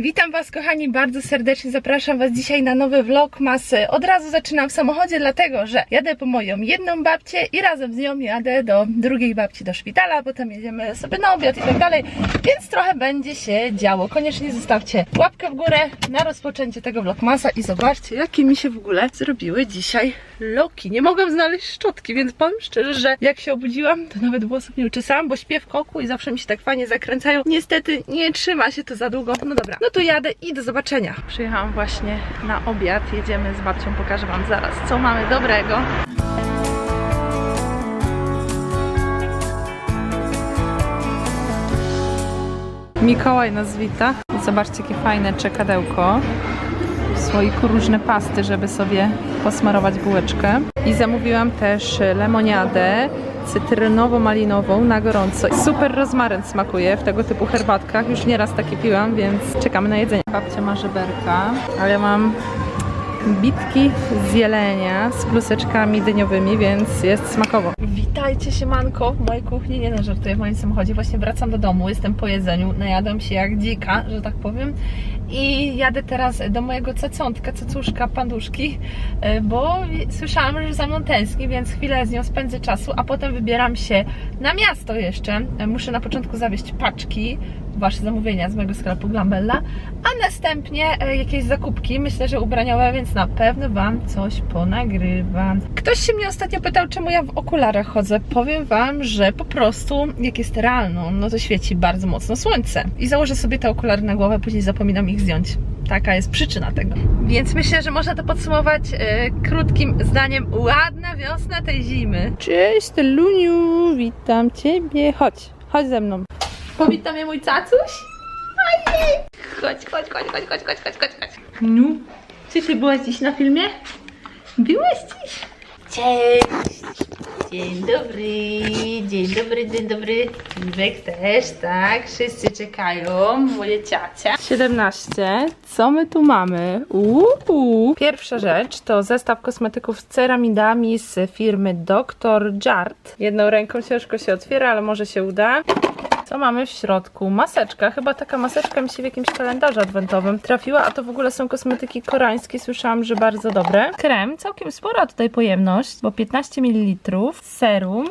Witam Was kochani bardzo serdecznie, zapraszam Was dzisiaj na nowy vlog masy. Od razu zaczynam w samochodzie, dlatego że jadę po moją jedną babcię i razem z nią jadę do drugiej babci do szpitala, potem jedziemy sobie na obiad i tak dalej, więc trochę będzie się działo. Koniecznie zostawcie łapkę w górę na rozpoczęcie tego vlogmasa i zobaczcie jakie mi się w ogóle zrobiły dzisiaj loki. Nie mogłam znaleźć szczotki, więc powiem szczerze, że jak się obudziłam, to nawet włosów nie uczesałam, bo śpię w koku i zawsze mi się tak fajnie zakręcają. Niestety nie trzyma się to za długo. No dobra, no to jadę i do zobaczenia. Przyjechałam właśnie na obiad, jedziemy z babcią, pokażę Wam zaraz, co mamy dobrego. Mikołaj nas wita. Zobaczcie, jakie fajne czekadełko. W słoiku różne pasty, żeby sobie posmarować bułeczkę. I zamówiłam też lemoniadę cytrynowo-malinową na gorąco. Super rozmaryn smakuje w tego typu herbatkach. Już nieraz takie piłam, więc czekamy na jedzenie. Babcia ma żeberka, a ja mam bitki z jelenia z pluseczkami dyniowymi, więc jest smakowo. Witajcie się manko w mojej kuchni, nie no żartuję w moim samochodzie, właśnie wracam do domu, jestem po jedzeniu, najadam się jak dzika, że tak powiem i jadę teraz do mojego cacontka, cacuszka, panduszki, y, bo słyszałam, że za mną tęskni, więc chwilę z nią spędzę czasu, a potem wybieram się na miasto jeszcze. Y, Muszę na początku zawieźć paczki, wasze zamówienia z mojego sklepu Glambella, a następnie e, jakieś zakupki, myślę, że ubraniowe, więc na pewno Wam coś ponagrywam. Ktoś się mnie ostatnio pytał, czemu ja w okularach chodzę. Powiem Wam, że po prostu jak jest realną, no to świeci bardzo mocno słońce. I założę sobie te okulary na głowę, później zapominam ich zdjąć. Taka jest przyczyna tego. Więc myślę, że można to podsumować e, krótkim zdaniem. Ładna wiosna tej zimy. Cześć, Luniu, witam Ciebie. Chodź, chodź ze mną. Powita mój cacuś? Ojej! Chodź, chodź, chodź, chodź, chodź, chodź, chodź, chodź. No, czy ty byłaś dziś na filmie? Byłeś dziś? Cześć! Dzień dobry, dzień dobry, dzień dobry. Piwek też, tak? Wszyscy czekają, moje ciacia. 17. Co my tu mamy? Uuu. Pierwsza rzecz to zestaw kosmetyków z ceramidami z firmy Dr. Jart. Jedną ręką ciężko się otwiera, ale może się uda. Co mamy w środku? Maseczka. Chyba taka maseczka mi się w jakimś kalendarzu adwentowym trafiła, a to w ogóle są kosmetyki koreańskie. Słyszałam, że bardzo dobre. Krem, całkiem spora tutaj pojemność, bo 15 ml. Serum.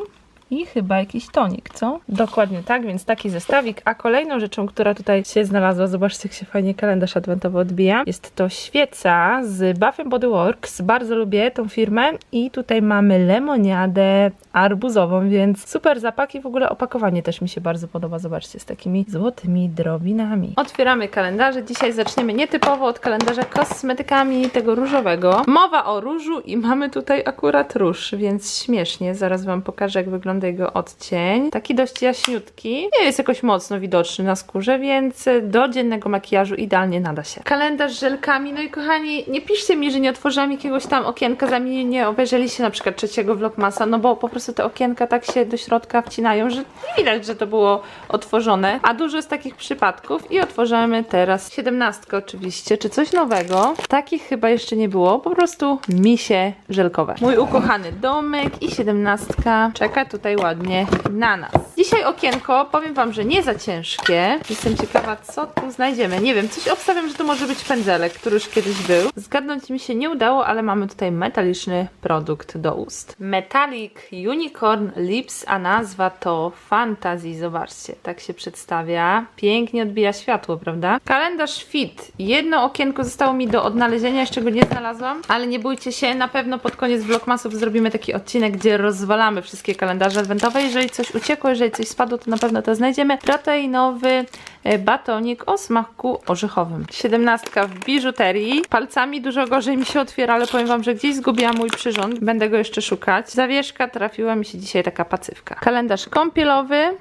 I chyba jakiś tonik, co? Dokładnie tak, więc taki zestawik. A kolejną rzeczą, która tutaj się znalazła, zobaczcie jak się fajnie kalendarz adwentowy odbija, jest to świeca z Bath Body Works. Bardzo lubię tą firmę i tutaj mamy lemoniadę arbuzową, więc super zapach i w ogóle opakowanie też mi się bardzo podoba. Zobaczcie, z takimi złotymi drobinami. Otwieramy kalendarze. Dzisiaj zaczniemy nietypowo od kalendarza kosmetykami tego różowego. Mowa o różu i mamy tutaj akurat róż, więc śmiesznie. Zaraz Wam pokażę, jak wygląda jego odcień. Taki dość jaśniutki. Nie jest jakoś mocno widoczny na skórze, więc do dziennego makijażu idealnie nada się. Kalendarz z żelkami. No i kochani, nie piszcie mi, że nie otworzyłam jakiegoś tam okienka, zanim nie obejrzeliście na przykład trzeciego vlogmasa, no bo po prostu te okienka tak się do środka wcinają, że nie widać, że to było otworzone. A dużo jest takich przypadków i otworzymy teraz siedemnastkę oczywiście, czy coś nowego. Takich chyba jeszcze nie było, po prostu misie żelkowe. Mój ukochany domek i siedemnastka czeka tutaj ładnie na nas. Dzisiaj okienko, powiem Wam, że nie za ciężkie. Jestem ciekawa, co tu znajdziemy. Nie wiem, coś obstawiam, że to może być pędzelek, który już kiedyś był. Zgadnąć mi się nie udało, ale mamy tutaj metaliczny produkt do ust. Metallic Unicorn Lips, a nazwa to Fantasy. Zobaczcie, tak się przedstawia. Pięknie odbija światło, prawda? Kalendarz Fit. Jedno okienko zostało mi do odnalezienia, jeszcze go nie znalazłam, ale nie bójcie się, na pewno pod koniec vlogmasów zrobimy taki odcinek, gdzie rozwalamy wszystkie kalendarze adwentowe. Jeżeli coś uciekło, jeżeli coś spadło, to na pewno to znajdziemy. Proteinowy e, batonik o smaku orzechowym. Siedemnastka w biżuterii. Palcami dużo gorzej mi się otwiera, ale powiem Wam, że gdzieś zgubiłam mój przyrząd. Będę go jeszcze szukać. Zawieszka trafiła mi się dzisiaj taka pacywka. Kalendarz kąpielowy.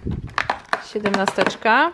Siedemnasteczka.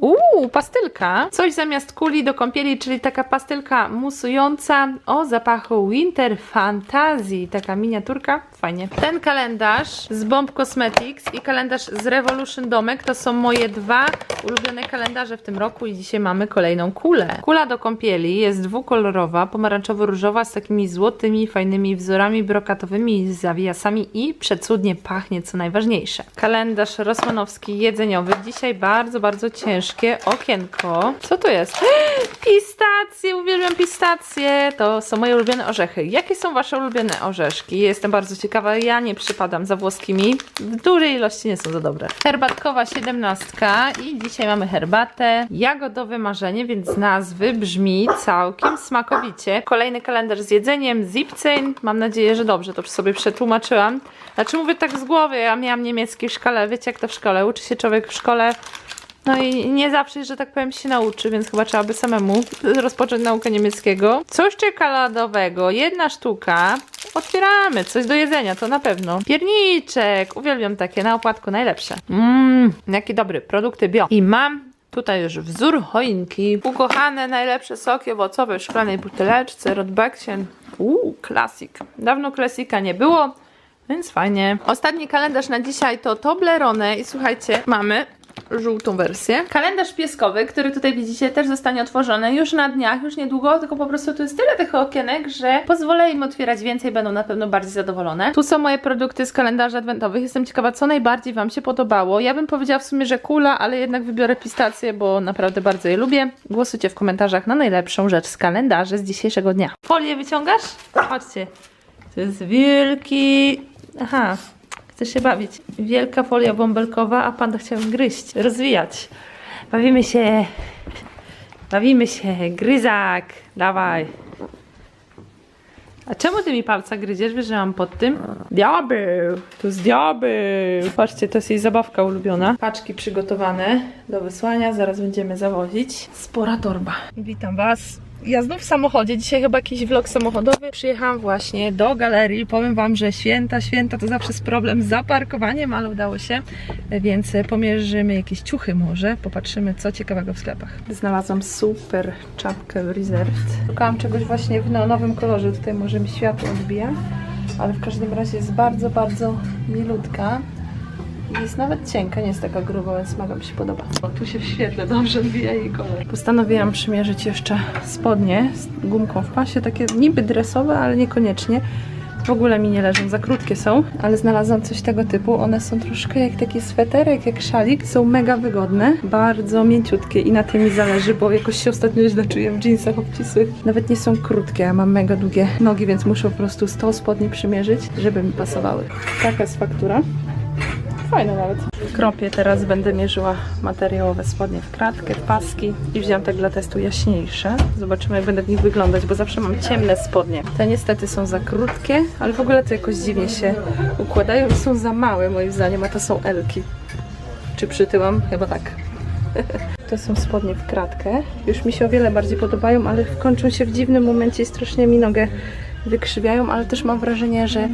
Uuu, pastylka. Coś zamiast kuli do kąpieli, czyli taka pastylka musująca o zapachu Winter Fantasy. Taka miniaturka. Fajnie. Ten kalendarz z Bomb Cosmetics i kalendarz z Revolution Domek to są moje dwa ulubione kalendarze w tym roku i dzisiaj mamy kolejną kulę. Kula do kąpieli jest dwukolorowa, pomarańczowo-różowa z takimi złotymi, fajnymi wzorami brokatowymi, zawiasami i przecudnie pachnie, co najważniejsze. Kalendarz rosmanowski jedzeniowy. Dzisiaj bardzo, bardzo ciężki ciężkie okienko. Co to jest? Pistacje! Uwielbiam pistacje! To są moje ulubione orzechy. Jakie są wasze ulubione orzeszki? Jestem bardzo ciekawa. Ja nie przypadam za włoskimi. W dużej ilości nie są za dobre. Herbatkowa siedemnastka i dzisiaj mamy herbatę. Jagodowe marzenie, więc nazwy brzmi całkiem smakowicie. Kolejny kalendarz z jedzeniem. Zipceń. Mam nadzieję, że dobrze to sobie przetłumaczyłam. Znaczy mówię tak z głowy. Ja miałam niemiecki w szkole. Wiecie jak to w szkole? Uczy się człowiek w szkole no i nie zawsze, że tak powiem, się nauczy, więc chyba trzeba by samemu rozpocząć naukę niemieckiego. Coś czekoladowego, jedna sztuka. Otwieramy, coś do jedzenia, to na pewno. Pierniczek, uwielbiam takie, na opłatku najlepsze. Mmm, jaki dobry, produkty bio. I mam tutaj już wzór choinki. Ukochane, najlepsze soki owocowe w szklanej buteleczce, Rodbeckchen. Uuu, klasik. Dawno klasika nie było. Więc fajnie. Ostatni kalendarz na dzisiaj to Toblerone i słuchajcie, mamy żółtą wersję. Kalendarz pieskowy, który tutaj widzicie, też zostanie otworzony już na dniach, już niedługo, tylko po prostu tu jest tyle tych okienek, że pozwolę im otwierać więcej, będą na pewno bardziej zadowolone. Tu są moje produkty z kalendarzy adwentowych. Jestem ciekawa, co najbardziej Wam się podobało. Ja bym powiedziała w sumie, że kula, ale jednak wybiorę pistację, bo naprawdę bardzo je lubię. Głosujcie w komentarzach na najlepszą rzecz z kalendarzy z dzisiejszego dnia. Folię wyciągasz? Chodźcie. To jest wielki... Aha, Chcesz się bawić. Wielka folia bąbelkowa, a panda chciał gryźć, rozwijać. Bawimy się. Bawimy się. Gryzak. Dawaj. A czemu ty mi palca gryziesz? Wiesz, że mam pod tym? Diabeł. To jest diabeł. Patrzcie, to jest jej zabawka ulubiona. Paczki przygotowane do wysłania. Zaraz będziemy zawozić. Spora torba. Witam was ja znów w samochodzie, dzisiaj chyba jakiś vlog samochodowy. Przyjechałam właśnie do galerii. Powiem Wam, że święta, święta to zawsze jest problem z zaparkowaniem, ale udało się. Więc pomierzymy jakieś ciuchy może. Popatrzymy, co ciekawego w sklepach. Znalazłam super czapkę Reserved. Szukałam czegoś właśnie w neonowym kolorze. Tutaj może mi światło odbija. Ale w każdym razie jest bardzo, bardzo milutka. Jest nawet cienka, nie jest taka gruba, więc mega mi się podoba. O, tu się w świetle dobrze odbija jej kolor. Postanowiłam przymierzyć jeszcze spodnie z gumką w pasie, takie niby dresowe, ale niekoniecznie. W ogóle mi nie leżą, za krótkie są, ale znalazłam coś tego typu. One są troszkę jak taki sweterek, jak szalik. Są mega wygodne, bardzo mięciutkie i na tym mi zależy, bo jakoś się ostatnio źle czuję w jeansach obcisłych. Nawet nie są krótkie, ja mam mega długie nogi, więc muszę po prostu 100 spodni przymierzyć, żeby mi pasowały. Taka jest faktura. Fajne nawet. W kropie teraz będę mierzyła materiałowe spodnie w kratkę, w paski i wziąłam tak dla testu jaśniejsze. Zobaczymy jak będę w nich wyglądać, bo zawsze mam ciemne spodnie. Te niestety są za krótkie, ale w ogóle to jakoś dziwnie się układają są za małe moim zdaniem, a to są elki. Czy przytyłam? Chyba tak. To są spodnie w kratkę. Już mi się o wiele bardziej podobają, ale kończą się w dziwnym momencie i strasznie mi nogę wykrzywiają, ale też mam wrażenie, że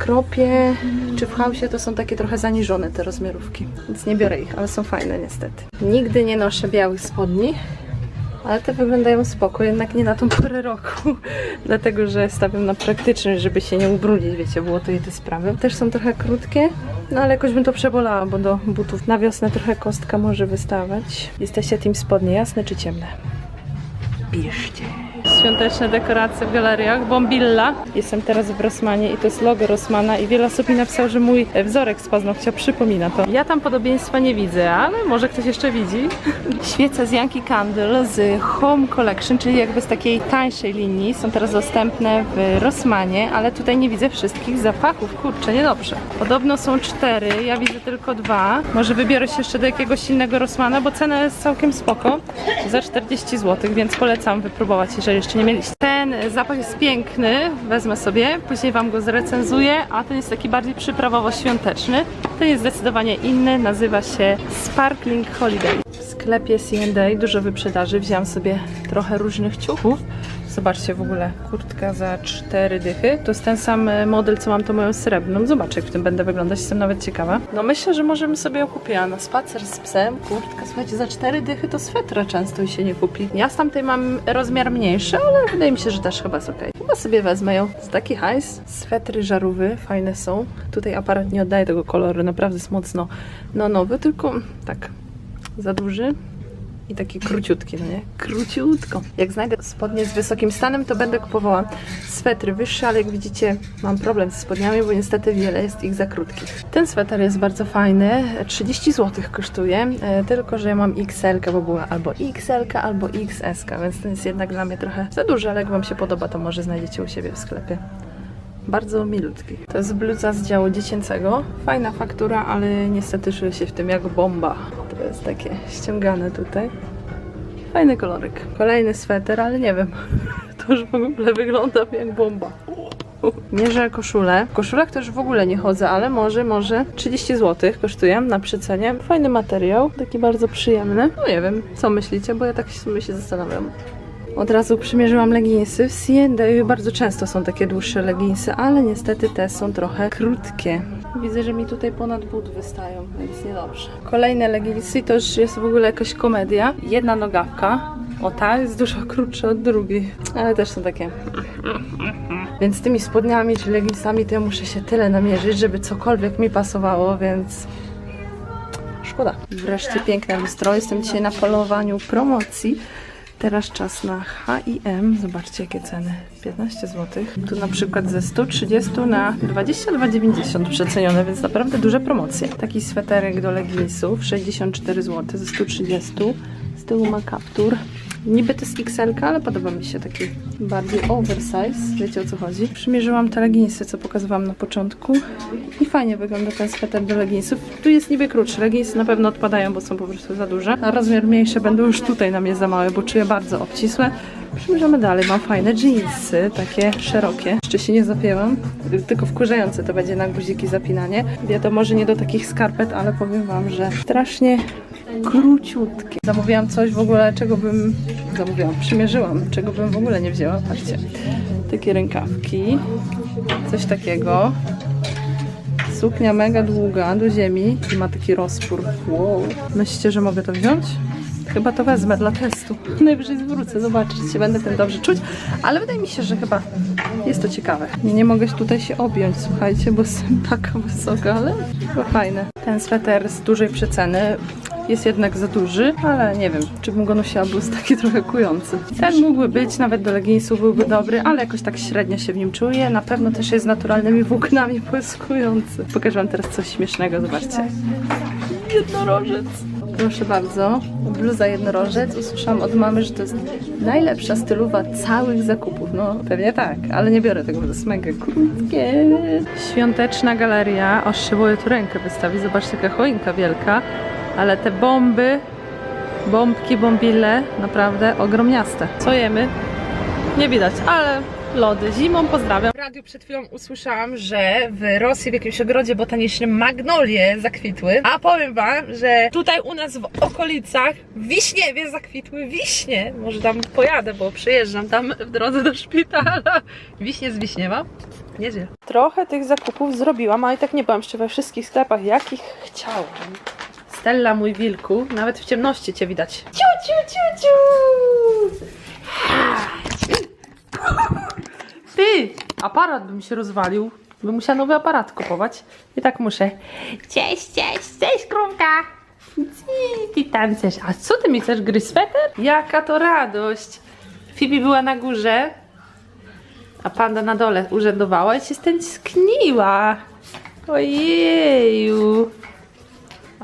kropie czy w hausie to są takie trochę zaniżone te rozmiarówki, więc nie biorę ich, ale są fajne niestety. Nigdy nie noszę białych spodni, ale te wyglądają spoko, jednak nie na tą porę roku, dlatego że stawiam na praktyczność, żeby się nie ubrudzić, wiecie, było to i te sprawy. Też są trochę krótkie, no ale jakoś bym to przebolała, bo do butów na wiosnę trochę kostka może wystawać. Jesteście tym spodnie jasne czy ciemne? Piszcie. Świąteczne dekoracje w galeriach. Bombilla. Jestem teraz w Rossmanie i to jest logo Rossmana i wiele osób mi napisało, że mój wzorek z paznokcia przypomina to. Ja tam podobieństwa nie widzę, ale może ktoś jeszcze widzi. Świece z Yankee Candle z Home Collection, czyli jakby z takiej tańszej linii. Są teraz dostępne w Rossmanie, ale tutaj nie widzę wszystkich zapachów. Kurczę, niedobrze. Podobno są cztery, ja widzę tylko dwa. Może wybiorę się jeszcze do jakiegoś innego Rossmana, bo cena jest całkiem spoko. Za 40 zł, więc polecam wypróbować, jeżeli jeszcze nie mieliście. Ten zapach jest piękny, wezmę sobie, później Wam go zrecenzuję, a ten jest taki bardziej przyprawowo-świąteczny. Ten jest zdecydowanie inny, nazywa się Sparkling Holiday. W sklepie C&A dużo wyprzedaży, wziąłam sobie trochę różnych ciuchów. Zobaczcie w ogóle, kurtka za 4 dychy. To jest ten sam e, model, co mam, to moją srebrną. Zobaczę, jak w tym będę wyglądać, jestem nawet ciekawa. No myślę, że możemy sobie ją kupiła na spacer z psem. Kurtka, słuchajcie, za 4 dychy to swetra często się nie kupi. Ja z tamtej mam rozmiar mniejszy, ale wydaje mi się, że też chyba jest ok. Chyba sobie wezmę ją. Z taki hajs. Swetry żarówy, fajne są. Tutaj aparat nie oddaje tego koloru, naprawdę jest mocno no nowy, tylko tak, za duży. I taki króciutki, no nie? Króciutko. Jak znajdę spodnie z wysokim stanem, to będę kupowała swetry wyższe, ale jak widzicie, mam problem ze spodniami, bo niestety wiele jest ich za krótkich. Ten sweter jest bardzo fajny, 30 zł kosztuje, e, tylko że ja mam XL, bo była albo XL, albo XS, więc ten jest jednak dla mnie trochę za duży, ale jak Wam się podoba, to może znajdziecie u siebie w sklepie. Bardzo milutki. To jest bluza z działu dziecięcego. Fajna faktura, ale niestety czuję się w tym jak bomba. To jest takie ściągane tutaj. Fajny kolorek. Kolejny sweter, ale nie wiem. To już w ogóle wygląda jak bomba. Mierzę koszulę. W koszulach też w ogóle nie chodzę, ale może, może 30 zł kosztuje na przycenie. Fajny materiał, taki bardzo przyjemny. No nie wiem, co myślicie, bo ja tak sobie się zastanawiam. Od razu przymierzyłam leginsy. W C&A bardzo często są takie dłuższe leginsy, ale niestety te są trochę krótkie. Widzę, że mi tutaj ponad but wystają, więc niedobrze. Kolejne leginsy to już jest w ogóle jakaś komedia. Jedna nogawka. O, ta jest dużo krótsza od drugiej, ale też są takie. Więc tymi spodniami czy leginsami to ja muszę się tyle namierzyć, żeby cokolwiek mi pasowało, więc szkoda. Wreszcie piękne lustro. Jestem dzisiaj na polowaniu promocji. Teraz czas na H&M. Zobaczcie jakie ceny. 15 zł. Tu na przykład ze 130 na 22,90 przecenione, więc naprawdę duże promocje. Taki sweterek do leginsów 64 zł ze 130. Z tyłu ma kaptur. Niby to jest XL, ale podoba mi się taki bardziej oversize. Wiecie o co chodzi? Przymierzyłam te leginsy, co pokazywałam na początku. I fajnie wygląda ten sweter do leginsów. Tu jest niby krótszy. Leginsy na pewno odpadają, bo są po prostu za duże. A rozmiar mniejsze będą już tutaj na mnie za małe, bo czuję bardzo obcisłe. Przymierzamy dalej. Mam fajne jeansy, takie szerokie. Jeszcze się nie zapięłam, tylko wkurzające to będzie na guziki zapinanie. Wiadomo, że nie do takich skarpet, ale powiem Wam, że strasznie króciutkie. Zamówiłam coś w ogóle, czego bym... Zamówiłam, przymierzyłam, czego bym w ogóle nie wzięła. Patrzcie, takie rękawki, coś takiego. Suknia mega długa do ziemi i ma taki rozpór. Wow. Myślicie, że mogę to wziąć? Chyba to wezmę dla testu. Najwyżej zwrócę, zobaczyć, się będę ten dobrze czuć, ale wydaje mi się, że chyba jest to ciekawe. Nie, nie mogę tutaj się objąć, słuchajcie, bo jestem taka wysoka, ale chyba fajne. Ten sweter z dużej przeceny jest jednak za duży, ale nie wiem, czy bym go nosiła, bo jest taki trochę kujący. Ten mógłby być, nawet do leginsów byłby dobry, ale jakoś tak średnio się w nim czuję. Na pewno też jest z naturalnymi włóknami, bo jest kujący. Pokażę wam teraz coś śmiesznego, zobaczcie. Jednorożec. Proszę bardzo, bluza jednorożec. Usłyszałam od mamy, że to jest najlepsza stylowa całych zakupów. No pewnie tak, ale nie biorę tego, bo to jest mega krótkie. Świąteczna galeria. O, tu rękę wystawi. Zobaczcie, jaka choinka wielka. Ale te bomby, bombki, bombile, naprawdę ogromniaste. Co jemy? Nie widać, ale lody. Zimą pozdrawiam. W radiu przed chwilą usłyszałam, że w Rosji w jakimś ogrodzie botanicznym magnolie zakwitły. A powiem wam, że tutaj u nas w okolicach Wiśniewie zakwitły wiśnie. Może tam pojadę, bo przyjeżdżam tam w drodze do szpitala. Wiśnie z Wiśniewa. Nieźle. Trochę tych zakupów zrobiłam, ale i tak nie byłam jeszcze we wszystkich sklepach, jakich chciałam. Stella, mój wilku, nawet w ciemności cię widać. Ciu, ciu, ciu, ciu! Ty! Aparat by mi się rozwalił. Bym musiała nowy aparat kupować. I tak muszę. Cześć, cześć, cześć, krówka! Ty tam chcesz. A co ty mi chcesz, gry sweter? Jaka to radość! Fibi była na górze, a panda na dole urzędowała i się stęskniła. Ojeju!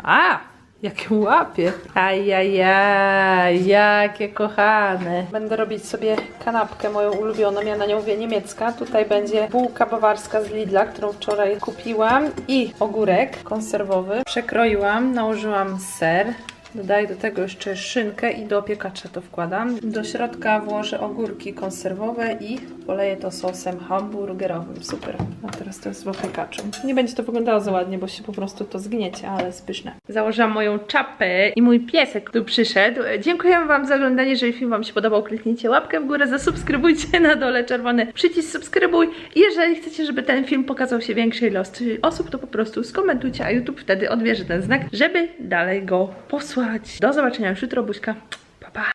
A! Jakie łapie! Ajajaj, jakie kochane! Będę robić sobie kanapkę moją ulubioną, ja na nią mówię niemiecka. Tutaj będzie bułka bawarska z Lidla, którą wczoraj kupiłam i ogórek konserwowy. Przekroiłam, nałożyłam ser. Dodaję do tego jeszcze szynkę i do opiekacza to wkładam. Do środka włożę ogórki konserwowe i poleję to sosem hamburgerowym. Super. A teraz to jest w opiekaczu. Nie będzie to wyglądało za ładnie, bo się po prostu to zgniecie, ale jest pyszne. Założyłam moją czapę i mój piesek tu przyszedł. Dziękuję Wam za oglądanie. Jeżeli film Wam się podobał, kliknijcie łapkę w górę, zasubskrybujcie na dole czerwony przycisk subskrybuj. Jeżeli chcecie, żeby ten film pokazał się większej ilości osób, to po prostu skomentujcie, a YouTube wtedy odbierze ten znak, żeby dalej go posłać. Do zobaczenia już jutro, buźka.